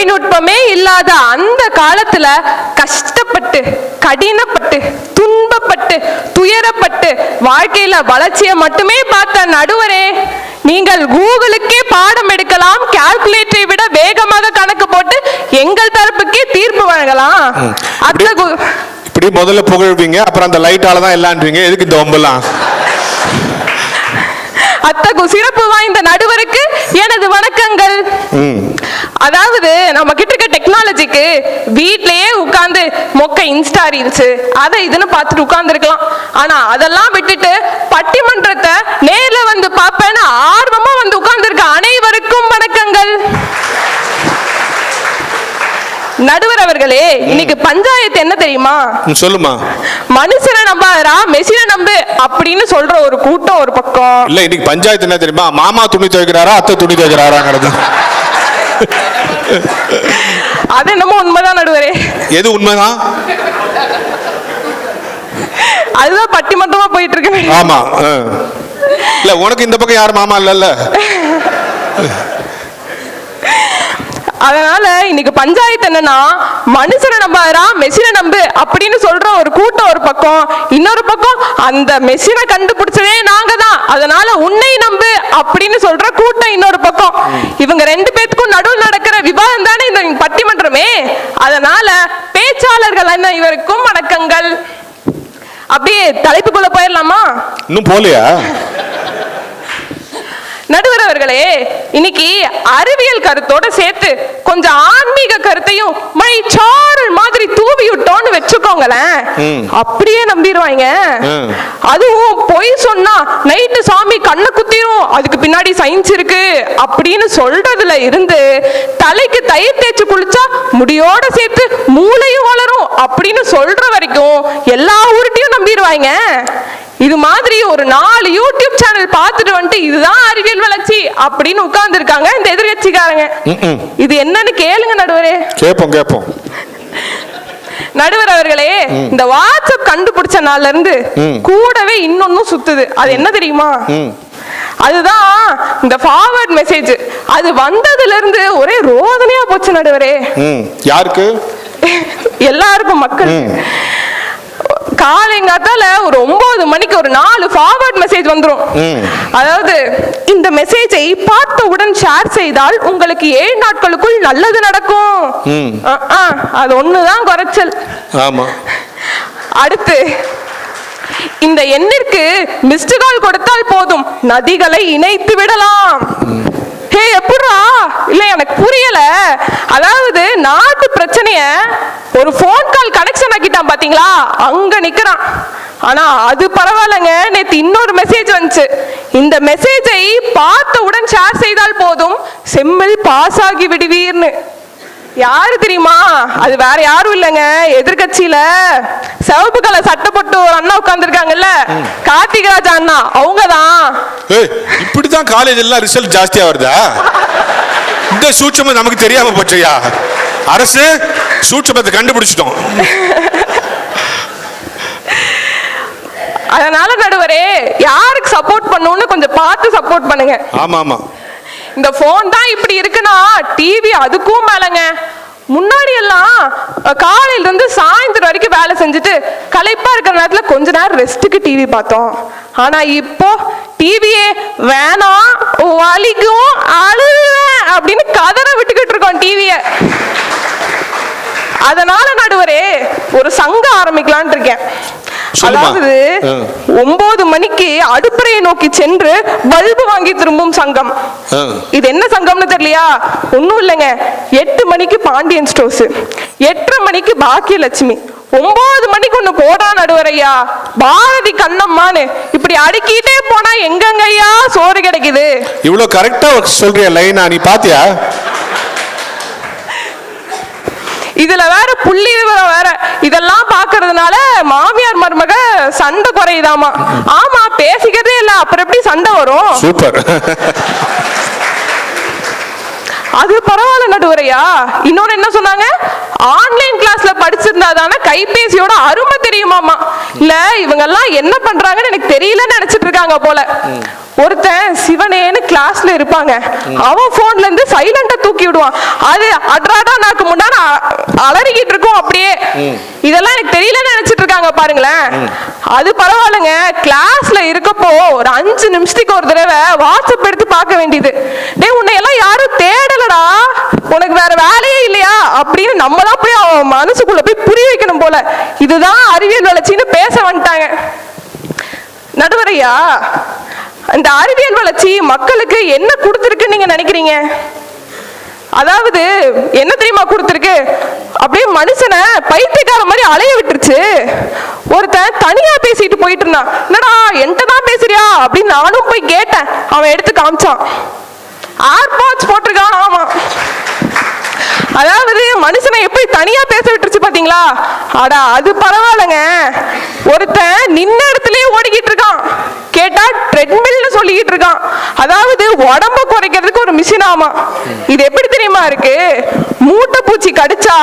தொழில்நுட்பமே இல்லாத அந்த காலத்துல கஷ்டப்பட்டு கடினப்பட்டு துன்பப்பட்டு துயரப்பட்டு வாழ்க்கையில வளர்ச்சியை மட்டுமே பார்த்த நடுவரே நீங்கள் கூகுளுக்கே பாடம் எடுக்கலாம் கால்குலேட்டரை விட வேகமாக கணக்கு போட்டு எங்கள் தரப்புக்கே தீர்ப்பு வழங்கலாம். அத்த கு- இப்படி முதல்ல புகழ்வீங்க அப்புறம் அந்த லைட்டால தான் எல்லான்றீங்க எதுக்கு இந்த ஒம்பலாம் அத்தகு சிறப்பு வாய்ந்த நடுவருக்கு எனது வணக்கங்கள். அதாவது நம்ம கிட்ட இருக்க டெக்னாலஜிக்கு வீட்லயே உட்கார்ந்து மொக்க இன்ஸ்டா ரீல்ஸ் அதை இதுன்னு பார்த்துட்டு உட்கார்ந்துருக்கலாம். ஆனா அதெல்லாம் விட்டுட்டு பட்டிமன்றத்தை நேர்ல வந்து பார்ப்பேன்னு ஆர்வமா வந்து உட்கார்ந்துருக்க அனைவருக்கும் வணக்கங்கள். நடுவர் அவர்களே இன்னைக்கு பஞ்சாயத்து என்ன தெரியுமா? சொல்லுமா மனுஷனை நம்பாதரா மெஷினை நம்பு அப்படின்னு சொல்ற ஒரு கூட்டம் ஒரு பக்கம். இல்ல இன்னைக்கு பஞ்சாயத்து என்ன தெரியுமா? மாமா துணி துவைக்கிறாரா அத்தை துணி துவைக்கிறாராங்கிறது. அது என்னமோ உண்மைதான் நடுவரே. எது உண்மைதான் அதுதான் பட்டிமன்றமா போயிட்டு இருக்கு ஆமா. இல்ல உனக்கு இந்த பக்கம் யார் மாமா இல்லல்ல? அதனால இன்னைக்கு பஞ்சாயத்து என்னன்னா மனுஷனை நம்பாதரா மெஷினை நம்பு அப்படின்னு சொல்ற ஒரு கூட்டம் ஒரு பக்கம் இன்னொரு பக்கம் அந்த மெஷினை கண்டுபிடிச்சதே நாங்க தான் அதனால உன்னை நம்பு அப்படின்னு சொல்ற கூட்டம் இன்னொரு பக்கம். இவங்க ரெண்டு பேத்துக்கும் நடுவில் நடக்கிற விவாதம் தானே இந்த பட்டிமன்றமே? அதனால பேச்சாளர்கள் என்ன இவருக்கும் வணக்கங்கள். அப்படியே தலைப்புக்குள்ள போயிடலாமா? இன்னும் போலையா நடுவர் அவர்களே இன்னைக்கு அறிவியல் கருத்தோட சேர்த்து கொஞ்சம் ஆன்மீக கருத்தையும் மழை சாரல் மாதிரி தூவி விட்டோம்னு வச்சுக்கோங்களேன். அப்படியே நம்பிடுவாங்க. அதுவும் பொய் சொன்னா நைட்டு சாமி கண்ணை குத்திரும் அதுக்கு பின்னாடி சயின்ஸ் இருக்கு அப்படின்னு சொல்றதுல இருந்து தலைக்கு தயிர் தேய்ச்சு குளிச்சா முடியோட சேர்த்து மூளையும் வளரும் அப்படின்னு சொல்ற வரைக்கும் எல்லா உருட்டையும் நம்பிடுவாங்க. இது மாதிரி ஒரு நாலு யூடியூப் சேனல் பார்த்துட்டு வந்துட்டு இதுதான் அறிவியல் வளர்ச்சி அப்படின்னு உட்கார்ந்து இருக்காங்க இந்த எதிர்கட்சிக்காரங்க. இது என்னன்னு கேளுங்க நடுவரே. கேட்போம் கேட்போம் நடுவர் அவர்களே இந்த வாட்ஸ்அப் கண்டுபிடிச்ச நாள்ல இருந்து. கூடவே இன்னொன்னும் சுத்துது. அது என்ன தெரியுமா. அதுதான் இந்த ஃபார்வர்ட் மெசேஜ் அது வந்ததுல இருந்து ஒரே ரோதனையா போச்சு நடுவரே. யாருக்கு? எல்லாருக்கும் மக்கள். காலைங்காத்தால ஒரு ஒன்பது மணிக்கு ஒரு நாலு ஃபார்வர்ட் மெசேஜ் வந்துரும். ம். அதாவது இந்த மெசேஜை பார்த்தவுடன் ஷேர் செய்தால் உங்களுக்கு ஏழு நாட்களுக்குள் நல்லது நடக்கும். அது ஒண்ணுதான் குறைச்சல். ஆமா. அடுத்து இந்த எண்ணிற்கு மிஸ்டு கால் கொடுத்தால் போதும். நதிகளை இணைத்து விடலாம். ஹே இல்ல எனக்கு புரியல. அதாவது நாட்டு பிரச்சனைய ஒரு ஃபோன் கால் கனெக்ஷன் ஆக்கிட்டான் பாத்தீங்களா? அங்க நிக்கிறான். ஆனா அது பரவாயில்லைங்க. நேத்து இன்னொரு மெசேஜ் வந்துச்சு. இந்த மெசேஜை பார்த்தவுடன் ஷேர் செய்தால் போதும். செம்மில் பாஸ் ஆகி விடுவீர்னு. யாரு தெரியுமா? அது வேற யாரும் இல்லைங்க. எதிர்கட்சியில சிவப்பு கலர் சட்டை போட்டு ஒரு அண்ணா உட்கார்ந்துருக்காங்கல்ல? கார்த்திகராஜா அண்ணா அவங்கதான். ஏய் இப்படிதான் காலேஜ் எல்லாம் ரிசல்ட் ஜாஸ்தியா வருதா? இந்த சூட்சமம் நமக்கு தெரியாம போச்சையா? அரசு சூட்சமத்தை கண்டுபிடிச்சிட்டோம். அதனால நடுவரே யாருக்கு சப்போர்ட் பண்ணணும்னு கொஞ்சம் பார்த்து சப்போர்ட் பண்ணுங்க. ஆமா ஆமா இந்த போன் தான் இப்படி இருக்குன்னா டிவி அதுக்கும் மேலங்க. முன்னாடி எல்லாம் காலையில இருந்து சாயந்தரம் வரைக்கும் வேலை செஞ்சுட்டு களைப்பா இருக்கிற நேரத்துல கொஞ்ச நேரம் ரெஸ்ட்டுக்கு டிவி பார்த்தோம். ஆனா இப்போ டிவியே வேணாம் வலிக்கும் அழுவேன் அப்படின்னு கதற விட்டுக்கிட்டு இருக்கோம் டிவிய அதனால நடுவரே ஒரு சங்கம் ஆரம்பிக்கலாம்னு இருக்கேன். அதாவது. ஒன்பது மணிக்கு அடுப்பறையை நோக்கி சென்று பல்பு வாங்கி திரும்பும் சங்கம். இது என்ன சங்கம்னு தெரியலையா? ஒண்ணும் இல்லைங்க. எட்டு மணிக்கு பாண்டியன் ஸ்டோர்ஸ். எட்டரை மணிக்கு பாக்கியலட்சுமி. ஒன்பது மணிக்கு ஒண்ணு போடா நடுவரையா? பாரதி கண்ணம்மான்னு. இப்படி அடுக்கிட்டே போனா எங்கங்கய்யா சோறு கிடைக்குது? இவ்வளவு கரெக்டா சொல்றிய லைனா நீ பாத்தியா? இதுல வேற புள்ளி விவரம் வேற. இதெல்லாம் பாக்குறதுனால மாமியார் மருமக சண்டை குறையுதாமா? ஆமா பேசிக்கிறதே இல்ல. அப்புறம் எப்படி சண்டை வரும்? சூப்பர் அது பரவாயில்ல நடுவரையா? இன்னொன்னு என்ன சொன்னாங்க? ஆன்லைன் கிளாஸ்ல படிச்சிருந்தா தானே கைபேசியோட அருமை தெரியுமாமா? இல்ல இவங்க எல்லாம் என்ன பண்றாங்கன்னு எனக்கு தெரியலன்னு நினைச்சிட்டு இருக்காங்க போல. ஒருத்தன் சிவனேன்னு கிளாஸ்ல இருப்பாங்க. அவன் போன்ல இருந்து சைலண்டா தூக்கி விடுவான். அது அட்ராடா நாக்கு முன்னாடி அலறிக்கிட்டு இருக்கும் அப்படியே. இதெல்லாம் எனக்கு தெரியலன்னு நினைச்சிட்டு இருக்காங்க பாருங்களேன். அது பரவாயில்லைங்க. கிளாஸ்ல இருக்கப்போ ஒரு அஞ்சு நிமிஷத்துக்கு ஒரு தடவை வாட்ஸ்அப் எடுத்து பார்க்க வேண்டியது. டே உன்னை எல்லாம் யாரும் தேடலடா. உனக்கு வேற வேலை அப்படின்னு நம்ம தான் போய் அவன் மனசுக்குள்ள போய் புரிய வைக்கணும் போல. இதுதான் அறிவியல் வளர்ச்சின்னு பேச வந்துட்டாங்க. நடுவரையா இந்த அறிவியல் வளர்ச்சி மக்களுக்கு என்ன கொடுத்துருக்குன்னு நீங்க நினைக்கிறீங்க? அதாவது என்ன தெரியுமா கொடுத்துருக்கு? அப்படியே மனுஷனை பைத்தியக்கார மாதிரி அலைய விட்டுருச்சு. ஒருத்தன் தனியா பேசிட்டு போயிட்டு இருந்தான். என்னடா என்கிட்ட தான் பேசுறியா? அப்படின்னு நானும் போய் கேட்டேன். அவன் எடுத்து காமிச்சான். ஏர்பாட்ஸ் போட்டிருக்கான் ஆமா. அதாவது மனுஷனை எப்படி தனியா பேச விட்டுருச்சு பாத்தீங்களா? ஆடா அது பரவாயில்லைங்க. ஒருத்தன் நின்ன இடத்துலயே ஓடிக்கிட்டு இருக்கான். கேட்டா ட்ரெட்மில்னு சொல்லிக்கிட்டு இருக்கான். அதாவது உடம்ப குறைக்கிறதுக்கு ஒரு மிஷின் ஆமா. இது எப்படி தெரியுமா இருக்கு? மூட்டை பூச்சி கடிச்சா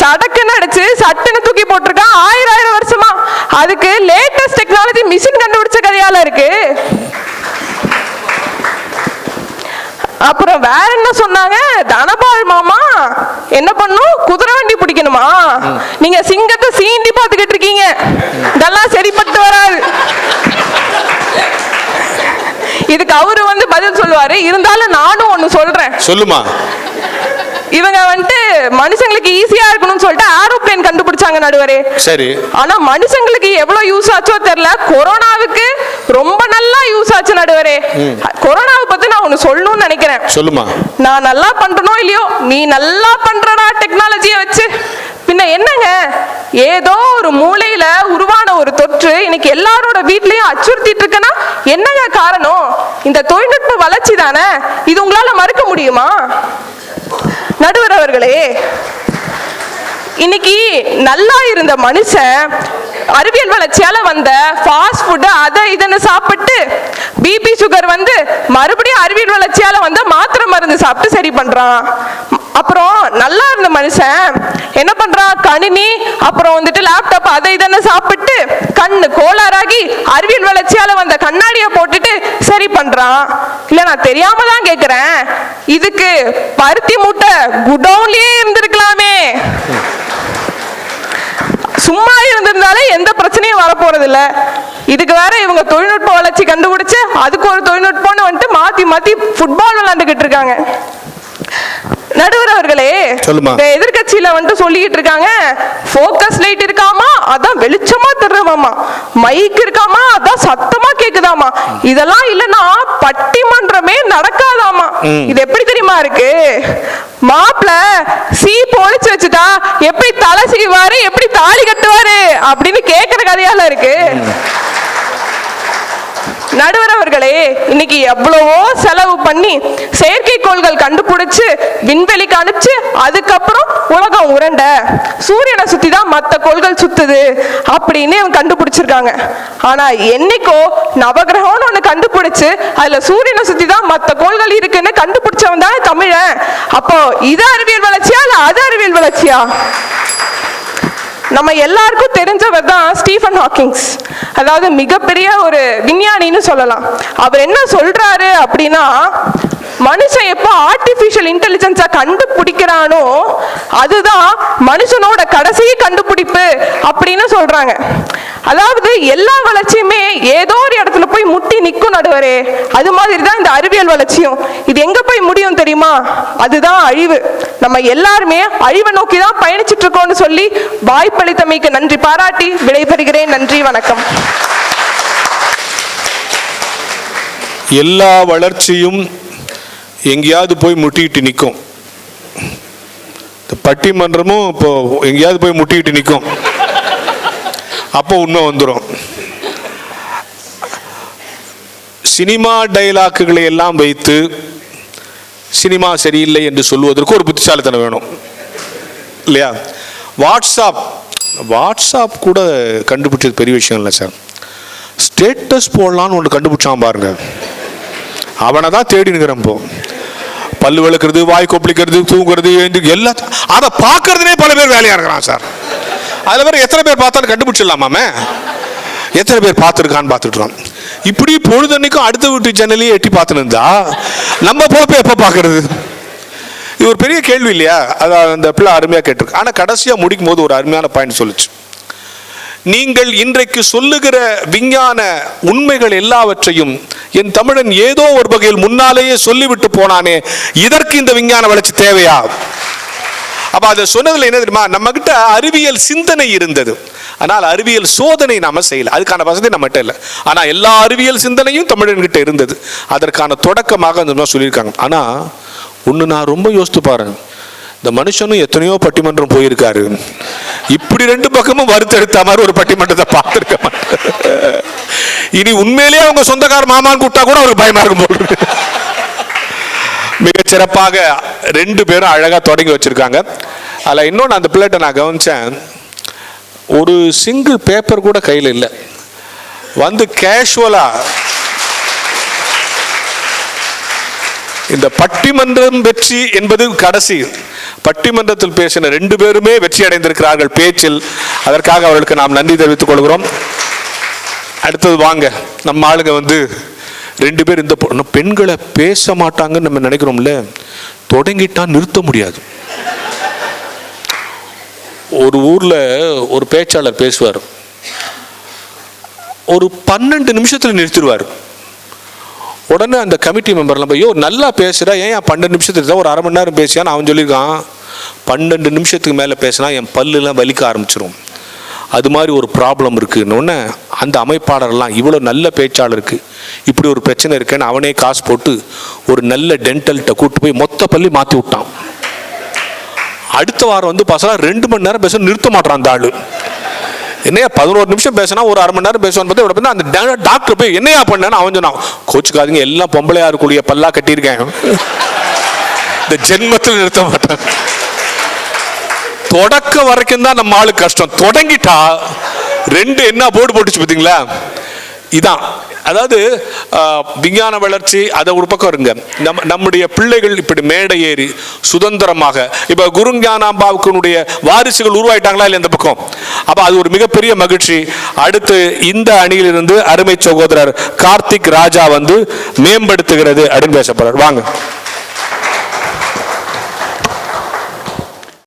சடக்குன்னு அடிச்சு சட்டுன்னு தூக்கி போட்டிருக்கான். ஆயிரம் ஆயிரம் வருஷமா. அதுக்கு லேட்டஸ்ட் டெக்னாலஜி மிஷின் கண்டுபிடிச்ச கதையால இருக்கு. அப்புறம் வேற என்ன சொன்னாங்க? தனபால் மாமா என்ன பண்ணும்? குதிரை வண்டி பிடிக்கணுமா? நீங்க சிங்கத்தை சீண்டி பார்த்துக்கிட்டு இருக்கீங்க. இதெல்லாம் சரிப்பட்டு வராது. இதுக்கு அவரு வந்து பதில் சொல்லுவாரு. இருந்தாலும் நானும் ஒண்ணு சொல்றேன். சொல்லுமா? இவங்க வந்துட்டு மனுஷங்களுக்கு ஈஸியா இருக்கணும்னு சொல்லிட்டு ஏரோப்ளேன் கண்டுபிடிச்சாங்க நடுவரே. சரி. ஆனா மனுஷங்களுக்கு எவ்வளவு யூஸ் ஆச்சோ தெரியல. கொரோனாவுக்கு ரொம்ப நல்லா யூஸ் ஆச்சு நடுவரே. கொரோனாவை பத்தி நான் ஒண்ணு சொல்லணும்னு நினைக்கிறேன். சொல்லுமா. நான் நல்லா பண்றனோ இல்லையோ நீ நல்லா பண்றடா டெக்னாலஜியை வச்சு. பின்ன என்னங்க? ஏதோ ஒரு மூலையில உருவான ஒரு தொற்று இன்னைக்கு எல்லாரோட வீட்லயும் அச்சுறுத்திட்டு இருக்குன்னா என்னங்க காரணம்? இந்த தொழில்நுட்ப வளர்ச்சி தானே? இது உங்களால மறுக்க முடியுமா? நடுவர் அவர்களே இன்னைக்கு நல்லா இருந்த மனுஷன் அறிவியல் வளர்ச்சியால வந்த ஃபாஸ்ட் ஃபுட்டு அதை இதுன்னு சாப்பிட்டு பிபி சுகர் வந்து மறுபடியும் அறிவியல் வளர்ச்சியால வந்த மாத்திரை மருந்து சாப்பிட்டு சரி பண்றான். அப்புறம் நல்லா இருந்த மனுஷன் என்ன பண்றான்? கணினி அப்புறம் வந்துட்டு லேப்டாப் அதை இதன்னு சாப்பிட்டு கண்ணு கோளாறாகி அறிவியல் வளர்ச்சியால வந்த கண்ணாடியை போட்டுட்டு சரி பண்றான். இல்ல நான் தெரியாம தான் கேட்குறேன் இதுக்கு பருத்தி மூட்டை குடோன்லயே இருந்திருக்கலாமே. சும்மா இருந்திருந்தாலே எந்த பிரச்சனையும் வரப்போறது இல்ல இதுக்கு வேற இவங்க தொழில்நுட்ப வளர்ச்சி கண்டுபிடிச்சு அதுக்கு ஒரு தொழில்நுட்பம்னு வந்துட்டு மாத்தி மாத்தி ஃபுட்பால் விளையாண்டுகிட்டு இருக்காங்க. நடுவர் அவர்களே எதிர்க்கட்சியில வந்துட்டு சொல்லிட்டு இருக்காங்க ஃபோக்கஸ் லைட் இருக்காமா? அதான் வெளிச்சமா தெரியுமாமா? மைக் இருக்காமா? அதான் சத்தமா கேக்குதாமா இதெல்லாம் இல்லைன்னா பட்டிமன்றமே நடக்காதாமா இது எப்படி தெரியுமா இருக்கு? மாப்பிள சீ பொழிச்சு வச்சுட்டா எப்படி தலை செய்வாரு எப்படி தாலி கட்டுவாரு அப்படின்னு கேக்குற கதையால இருக்கு. நடுவர் அவர்களே இன்னைக்கு எவ்வளவோ செலவு பண்ணி செயற்கைக்கோள்கள் கண்டுபிடிச்சு விண்வெளிக்கு அனுப்பிச்சு அதுக்கப்புறம் உலகம் உரண்ட. சூரியனை சுத்தி தான் மற்ற கோள்கள் சுத்துது அப்படின்னு இவங்க கண்டுபிடிச்சிருக்காங்க. ஆனா என்னைக்கோ நவகிரகம்னு ஒண்ணு கண்டுபிடிச்சு அதுல சூரியனை சுத்தி தான் மற்ற கோள்கள் இருக்குன்னு கண்டுபிடிச்சவன் தானே தமிழன். அப்போ இது அறிவியல் வளர்ச்சியா இல்ல அது அறிவியல் வளர்ச்சியா? நம்ம எல்லாருக்கும் தெரிஞ்சவர் தான் ஸ்டீஃபன் ஹாக்கிங்ஸ். அதாவது மிகப்பெரிய ஒரு விஞ்ஞானின்னு சொல்லலாம். அவர் என்ன சொல்றாரு அப்படின்னா மனுஷன் எப்போ ஆர்டிஃபிஷியல் இன்டெலிஜென்ஸை கண்டுபிடிக்கிறானோ அதுதான் மனுஷனோட கடைசி கண்டுபிடிப்பு அப்படின்னு சொல்றாங்க. அதாவது எல்லா வளர்ச்சியுமே ஏதோ ஒரு இடத்துல போய் முட்டி நிற்கும் நடுவரே. அது மாதிரி தான் இந்த அறிவியல் வளர்ச்சியும். இது எங்க போய் முடியும் தெரியுமா? அதுதான் அழிவு. நம்ம எல்லாருமே அழிவை நோக்கி தான் பயணிச்சுட்டு இருக்கோம்னு சொல்லி வாய்ப்பளித்தமைக்கு நன்றி பாராட்டி விடைபெறுகிறேன். நன்றி வணக்கம். எல்லா வளர்ச்சியும் எங்கேயாவது போய் முட்டிக்கிட்டு நிற்கும் இந்த பட்டிமன்றமும் இப்போ எங்கேயாவது போய் முட்டிக்கிட்டு நிற்கும் அப்போ உண்மை வந்துடும் சினிமா டைலாக்குகளை எல்லாம் வைத்து சினிமா சரியில்லை என்று சொல்லுவதற்கு ஒரு புத்திசாலித்தனம் வேணும். இல்லையா? வாட்ஸ்அப் வாட்ஸ்அப் கூட கண்டுபிடிச்சது பெரிய விஷயம் இல்லை சார். ஸ்டேட்டஸ் போடலான்னு ஒன்று கண்டுபிடிச்சான் பாருங்க. அவனை தான் தேடி நிற்கிறேன் இப்போ. பல்லு விளக்குறது வாய் கொப்பளிக்கிறது தூங்குறது எல்லாத்தையும் அதை பார்க்கறதுனே பல பேர் வேலையா இருக்கிறான் சார். அதில் பேர் எத்தனை பேர் பார்த்தாலும் கண்டுபிடிச்சிடலாமாமே? எத்தனை பேர் பார்த்துருக்கான்னு பார்த்துட்டுறோம் இப்படி பொழுதன்னைக்கும் அடுத்த வீட்டு ஜன்னலையே எட்டி பார்த்துன்னு நம்ம பொழப்பை எப்போ பார்க்கறது? இது ஒரு பெரிய கேள்வி இல்லையா? அதான் அந்த பிள்ளை அருமையாக கேட்டிருக்கு. ஆனால் கடைசியாக முடிக்கும் போது ஒரு அருமையான பாயிண்ட் சொல்லுச்சு. நீங்கள் இன்றைக்கு சொல்லுகிற விஞ்ஞான உண்மைகள் எல்லாவற்றையும் என் தமிழன் ஏதோ ஒரு வகையில் முன்னாலேயே சொல்லிவிட்டு போனானே இதற்கு இந்த விஞ்ஞான வளர்ச்சி தேவையா? அப்ப அதை சொன்னதுல என்ன தெரியுமா? நம்ம கிட்ட அறிவியல் சிந்தனை இருந்தது. ஆனால் அறிவியல் சோதனை நாம செய்யல. அதுக்கான வசதி நம்மகிட்ட இல்லை. ஆனா எல்லா அறிவியல் சிந்தனையும் தமிழன்கிட்ட இருந்தது. அதற்கான தொடக்கமாக அந்த சொல்லியிருக்காங்க. ஆனா ஒன்று நான் ரொம்ப யோசித்து பாருங்க. இந்த மனுஷனும் எத்தனையோ பட்டிமன்றம் போயிருக்காரு. இப்படி ரெண்டு பக்கமும் வறுத்தெடுத்த மாதிரி ஒரு பட்டிமன்றத்தை பார்த்துருக்க மாட்டார் இனி உண்மையிலேயே அவங்க சொந்தக்கார மாமான்னு கூப்பிட்டா கூட அவருக்கு பயமா இருக்கும் போல் மிக சிறப்பாக ரெண்டு பேரும் அழகா தொடங்கி வச்சிருக்காங்க. அதில் இன்னொன்று அந்த பிள்ளைகிட்ட நான் கவனிச்சேன். ஒரு சிங்கிள் பேப்பர் கூட கையில் இல்லை. வந்து கேஷுவலாக இந்த பட்டிமன்றம் வெற்றி என்பது கடைசி. பட்டிமன்றத்தில் பேசின ரெண்டு பேருமே வெற்றி அடைந்திருக்கிறார்கள் பேச்சில். அதற்காக அவர்களுக்கு நாம் நன்றி தெரிவித்துக் கொள்கிறோம். அடுத்தது வாங்க நம்ம ஆளுங்க வந்து ரெண்டு பேர் இந்த பெண்களை பேச மாட்டாங்கன்னு நம்ம நினைக்கிறோம்ல தொடங்கிட்டா நிறுத்த முடியாது. ஒரு ஊர்ல ஒரு பேச்சாளர் பேசுவார். ஒரு பன்னெண்டு நிமிஷத்தில் நிறுத்திடுவார். உடனே அந்த கமிட்டி மெம்பர்லாம் போய் யோ நல்லா பேசுகிற ஏன் பன்னெண்டு நிமிஷத்துக்கு தான் ஒரு அரை மணி நேரம் பேசியான்னு அவன் சொல்லியிருக்கான். பன்னெண்டு நிமிஷத்துக்கு மேலே பேசினா என் பல்லுலாம் வலிக்க ஆரம்பிச்சிரும். அது மாதிரி ஒரு ப்ராப்ளம் இருக்குன்னு அந்த அமைப்பாளர்லாம் இவ்வளோ நல்ல பேச்சாளருக்கு இப்படி ஒரு பிரச்சனை இருக்குன்னு அவனே காசு போட்டு ஒரு நல்ல டென்டல்கிட்ட கூட்டு போய் மொத்த பள்ளி மாற்றி விட்டான். அடுத்த வாரம் வந்து பசங்க ரெண்டு மணி நேரம் பேச நிறுத்த மாட்டான் அந்த ஆள். என்னையா பதினோரு நிமிஷம் பேசினா ஒரு அரை மணி நேரம் பேசுவான்னு பார்த்தா இவ்வளோ அந்த டாக்டர் போய் என்னையா பண்ணேன்னு அவன் சொன்னான். கோச்சுக்காதீங்க எல்லாம் பொம்பளையா இருக்கக்கூடிய பல்லா கட்டியிருக்கேன். இந்த ஜென்மத்தில் நிறுத்த மாட்டேன். தொடக்க வரைக்கும் தான் நம்ம ஆளு கஷ்டம். தொடங்கிட்டா ரெண்டு என்ன போர்டு போட்டுச்சு பார்த்தீங்களா? இதான். அதாவது விஞ்ஞான வளர்ச்சி அதை ஒரு பக்கம் இருங்க. நம்ம நம்முடைய பிள்ளைகள் இப்படி மேடை ஏறி சுதந்திரமாக இப்போ குரு ஞானாம்பாவுக்குனுடைய வாரிசுகள் உருவாயிட்டாங்களா இல்லை இந்த பக்கம்? அப்போ அது ஒரு மிகப்பெரிய மகிழ்ச்சி. அடுத்து இந்த அணியிலிருந்து அருமை சகோதரர் கார்த்திக் ராஜா வந்து மேம்படுத்துகிறது அப்படின்னு பேசப்படுறார் வாங்க.